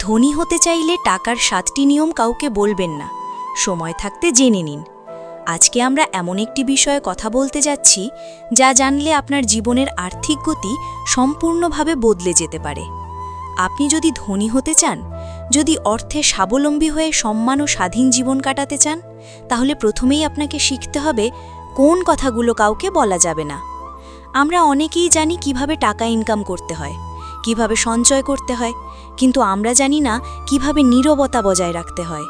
ধনী হতে চাইলে টাকার সাতটি নিয়ম কাউকে বলবেন না। সময় থাকতে জেনে নিন। আজকে আমরা এমন একটি বিষয়ে কথা বলতে যাচ্ছি, যা জানলে আপনার জীবনের আর্থিক গতি সম্পূর্ণভাবে বদলে যেতে পারে। আপনি যদি ধনী হতে চান, যদি অর্থে স্বাবলম্বী হয়ে সম্মান ও স্বাধীন জীবন কাটাতে চান, তাহলে প্রথমেই আপনাকে শিখতে হবে, কোন কথাগুলো কাউকে বলা যাবে না। আমরা অনেকেই জানি কীভাবে টাকা ইনকাম করতে হয়, কীভাবে সঞ্চয় করতে হয় কিন্তু আমরা জানি না কীভাবে নীরবতা বজায় রাখতে হয়।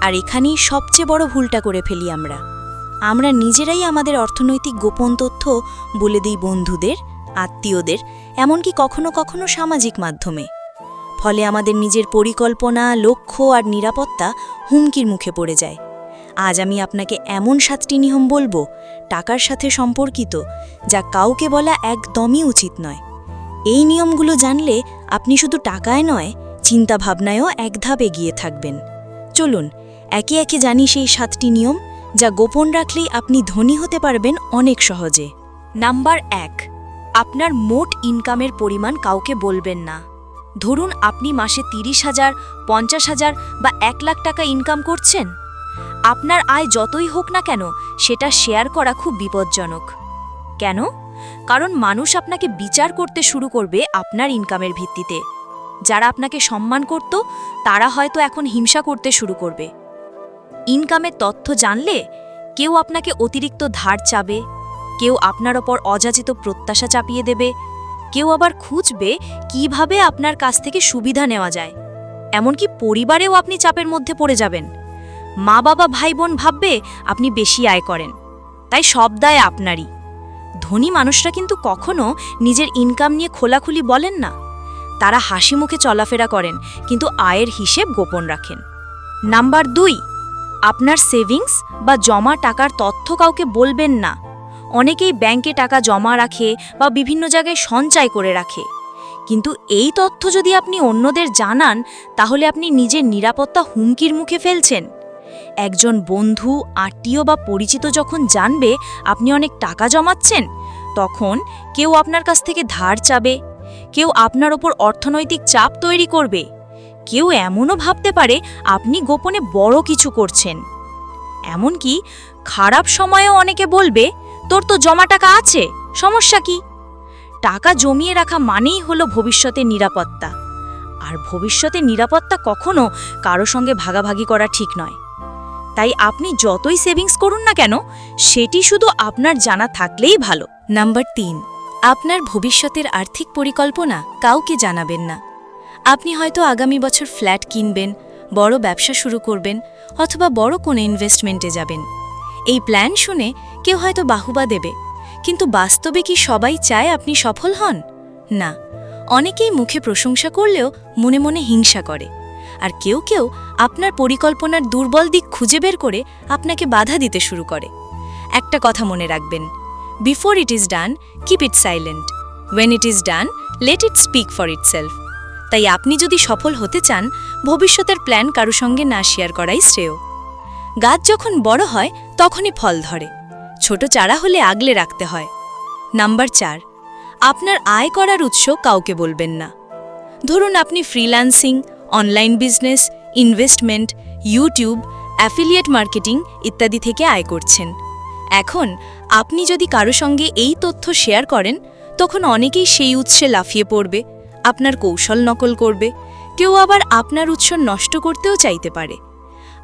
আর এখানেই সবচেয়ে বড় ভুলটা করে ফেলি আমরা। আমরা নিজেরাই আমাদের অর্থনৈতিক গোপন তথ্য বলে দিই বন্ধুদের, আত্মীয়দের, এমনকি কখনো কখনো সামাজিক মাধ্যমে। ফলে আমাদের নিজের পরিকল্পনা, লক্ষ্য আর নিরাপত্তা হুমকির মুখে পড়ে যায়। আজ আমি আপনাকে এমন সাতটি নিয়ম বলব, টাকার সাথে সম্পর্কিত, যা কাউকে বলা একদমই উচিত নয়। এই নিয়মগুলো জানলে আপনি শুধু টাকায় নয়, চিন্তাভাবনায়ও এক ধাপ এগিয়ে থাকবেন। চলুন, একে একে জানি সেই সাতটি নিয়ম, যা গোপন রাখলেই আপনি ধনী হতে পারবেন অনেক সহজে। নাম্বার এক, আপনার মোট ইনকামের পরিমাণ কাউকে বলবেন না। ধরুন আপনি মাসে তিরিশ হাজার, পঞ্চাশ হাজার বা এক লাখ টাকা ইনকাম করছেন। আপনার আয় যতই হোক না কেন, সেটা শেয়ার করা খুব বিপজ্জনক। কেন? কারণ মানুষ আপনাকে বিচার করতে শুরু করবে আপনার ইনকামের ভিত্তিতে। যারা আপনাকে সম্মান করত, তারা হয়তো এখন হিংসা করতে শুরু করবে। ইনকামের তথ্য জানলে কেউ আপনাকে অতিরিক্ত ধার চাবে, কেউ আপনার ওপর অযাচিত প্রত্যাশা চাপিয়ে দেবে, কেউ আবার খুঁজবে কীভাবে আপনার কাছ থেকে সুবিধা নেওয়া যায়। এমনকি পরিবারেও আপনি চাপের মধ্যে পড়ে যাবেন। মা বাবা ভাই বোন ভাববে আপনি বেশি আয় করেন। তাই সব দায় আপনারই। ধনী মানুষরা কিন্তু কখনো নিজের ইনকাম নিয়ে খোলাখুলি বলেন না। তারা হাসি মুখে চলাফেরা করেন, কিন্তু আয়ের হিসেব গোপন রাখেন। নাম্বার দুই, আপনার সেভিংস বা জমা টাকার তথ্য কাউকে বলবেন না। অনেকেই ব্যাংকে টাকা জমা রাখে বা বিভিন্ন জায়গায় সঞ্চয় করে রাখে। কিন্তু এই তথ্য যদি আপনি অন্যদের জানান, তাহলে আপনি নিজের নিরাপত্তা হুমকির মুখে ফেলছেন। একজন বন্ধু, আত্মীয় বা পরিচিত যখন জানবে আপনি অনেক টাকা জমাচ্ছেন, তখন কেউ আপনার কাছ থেকে ধার চাবে, কেউ আপনার ওপর অর্থনৈতিক চাপ তৈরি করবে, কেউ এমনও ভাবতে পারে আপনি গোপনে বড় কিছু করছেন। এমনকি খারাপ সময়েও অনেকে বলবে, তোর তো জমা টাকা আছে, সমস্যা কি? টাকা জমিয়ে রাখা মানেই হলো ভবিষ্যতের নিরাপত্তা। আর ভবিষ্যতে নিরাপত্তা কখনো কারও সঙ্গে ভাগাভাগি করা ঠিক নয়। তাই আপনি যতই সেভিংস করুন না কেন, সেটি শুধু আপনার জানা থাকলেই ভালো। নাম্বার তিন, আপনার ভবিষ্যতের আর্থিক পরিকল্পনা কাউকে জানাবেন না। আপনি হয়তো আগামী বছর ফ্ল্যাট কিনবেন, বড় ব্যবসা শুরু করবেন, অথবা বড় কোনো ইনভেস্টমেন্টে যাবেন। এই প্ল্যান শুনে কেউ হয়তো বাহুবা দেবে, কিন্তু বাস্তবে কি সবাই চায় আপনি সফল হন? না, অনেকেই মুখে প্রশংসা করলেও মনে মনে হিংসা করে, আর কেউ কেউ আপনার পরিকল্পনার দুর্বল দিক খুঁজে বের করে আপনাকে বাধা দিতে শুরু করে। একটা কথা মনে রাখবেন before it is done keep it silent when it is done let it speak for itself তাই আপনি যদি সফল হতে চান, ভবিষ্যতের প্ল্যান কারও সঙ্গে না শেয়ার করাই শ্রেয়। গাছ যখন বড় হয়, তখনই ফল ধরে। ছোট চারা হলে আগলে রাখতে হয়। নাম্বার চার, আপনার আয় করার উৎস কাউকে বলবেন না। ধরুন আপনি freelancing online business investment YouTube affiliate marketing ইত্যাদি থেকে আয় করছেন। এখন আপনি যদি কারও সঙ্গে এই তথ্য শেয়ার করেন, তখন অনেকেই সেই উৎসে লাফিয়ে পড়বে, আপনার কৌশল নকল করবে, কেউ আবার আপনার উৎস নষ্ট করতেও চাইতে পারে।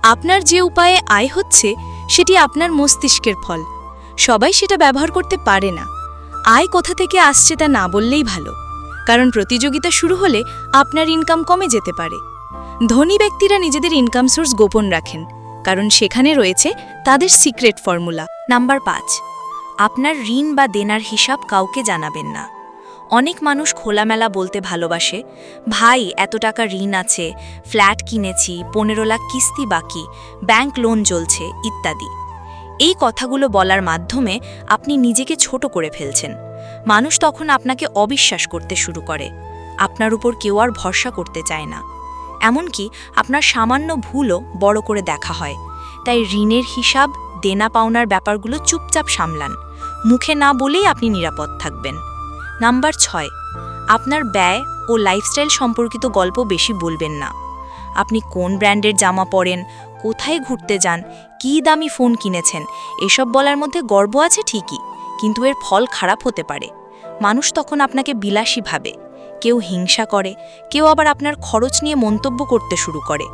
আপনার যে উপায়ে আয় হচ্ছে, সেটি আপনার মস্তিষ্কের ফল। সবাই সেটা ব্যবহার করতে পারে না। আয় কোথা থেকে আসছে তা না বললেই ভালো। কারণ প্রতিযোগিতা শুরু হলে আপনার ইনকাম কমে যেতে পারে। ধনী ব্যক্তিরা নিজেদের ইনকাম সোর্স গোপন রাখেন, কারণ সেখানে রয়েছে তাদের সিক্রেট ফর্মুলা নাম্বার পাঁচ, আপনার ঋণ বা দেনার হিসাব কাউকে জানাবেন না। অনেক মানুষ খোলামেলা বলতে ভালোবাসে, ভাই, এত টাকা ঋণ আছে, ফ্ল্যাট কিনেছি, পনেরো লাখ কিস্তি বাকি ব্যাংক লোন চলছে, ইত্যাদি। এই কথাগুলো বলার মাধ্যমে আপনি নিজেকে ছোট করে ফেলছেন। মানুষ তখন আপনাকে অবিশ্বাস করতে শুরু করে। আপনার উপর কেউ আর ভরসা করতে চায় না। এমনকি আপনার সামান্য ভুলও বড় করে দেখা হয়। তাই ঋণের হিসাব, দেনা পাওনার ব্যাপারগুলো চুপচাপ সামলান। মুখে না বলেই আপনি নিরাপদ থাকবেন। নাম্বার ছয়, আপনার ব্যয় ও লাইফস্টাইল সম্পর্কিত গল্প বেশি বলবেন না। আপনি কোন ব্র্যান্ডের জামা পরেন, কোথায় ঘুরতে যান, কী দামি ফোন কিনেছেন, এসব বলার মধ্যে গর্ব আছে ঠিকই, কিন্তু এর ফল খারাপ হতে পারে। মানুষ তখন আপনাকে বিলাসী ভাবে। কেউ হিংসা করে, কেউ আবার আপনার খরচ নিয়ে মন্তব্য করতে শুরু করে।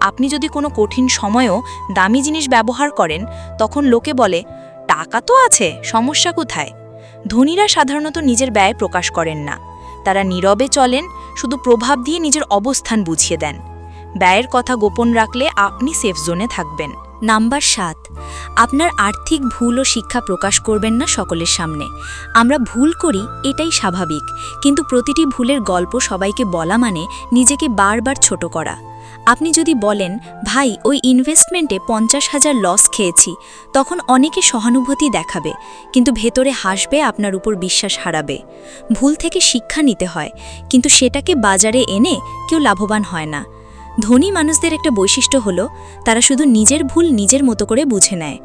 আপনি যদি কোনো কঠিন সময়েও দামি জিনিস ব্যবহার করেন, তখন লোকে বলে, টাকা তো আছে, সমস্যা কোথায়? ধনীরা সাধারণত নিজের ব্যয় প্রকাশ করেন না। তারা নীরবে চলেন, শুধু প্রভাব দিয়ে নিজের অবস্থান বুঝিয়ে দেন। ব্যয়ের কথা গোপন রাখলে আপনি সেফ জোনে থাকবেন। নাম্বার সাত। আপনার আর্থিক ভুল ও শিক্ষা প্রকাশ করবেন না সকলের সামনে। আমরা ভুল করি, এটাই স্বাভাবিক। কিন্তু প্রতিটি ভুলের গল্প সবাইকে বলা মানে নিজেকে বারবার ছোট করা। আপনি যদি বলেন, ভাই, ওই ইনভেস্টমেন্টে পঞ্চাশ হাজার লস খেয়েছি। তখন অনেকে সহানুভূতি দেখাবে, কিন্তু ভেতরে হাসবে, আপনার উপর বিশ্বাস হারাবে। ভুল থেকে শিক্ষা নিতে হয়, কিন্তু সেটাকে বাজারে এনে কেউ লাভবান হয় না। ধনী মানুষদের একটা বৈশিষ্ট্য হলো, তারা শুধু নিজের ভুল নিজের মতো করে বুঝে নেয়।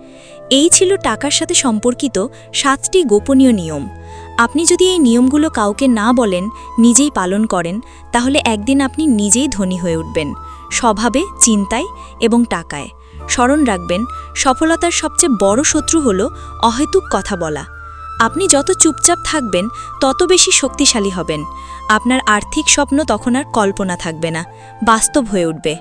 এই ছিল টাকার সাথে সম্পর্কিত সাতটি গোপনীয় নিয়ম। আপনি যদি এই নিয়মগুলো কাউকে না বলেন, নিজেই পালন করেন, তাহলে একদিন আপনি নিজেই ধনী হয়ে উঠবেন। স্বভাবে, চিন্তায় এবং টাকায়। স্মরণ রাখবেন, সফলতার সবচেয়ে বড় শত্রু হল অহেতুক কথা বলা। আপনি যত চুপচাপ থাকবেন, তত বেশি শক্তিশালী হবেন। আপনার আর্থিক স্বপ্ন তখন আর কল্পনা থাকবে না, বাস্তব হয়ে উঠবে।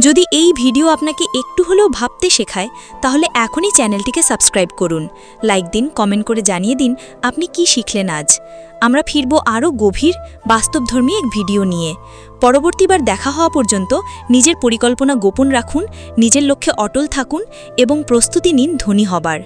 যদি এই ভিডিও আপনাকে একটু হলেও ভাবতে শেখায়, তাহলে এখনই চ্যানেলটিকে সাবস্ক্রাইব করুন, লাইক দিন, কমেন্ট করে জানিয়ে দিন আপনি কি শিখলেন আজ। আমরা ফিরব আরও গভীর, বাস্তবধর্মী এক ভিডিও নিয়ে। পরবর্তীবার দেখা হওয়া পর্যন্ত নিজের পরিকল্পনা গোপন রাখুন, নিজের লক্ষ্যে অটল থাকুন এবং প্রস্তুতি নিন ধনী হবার।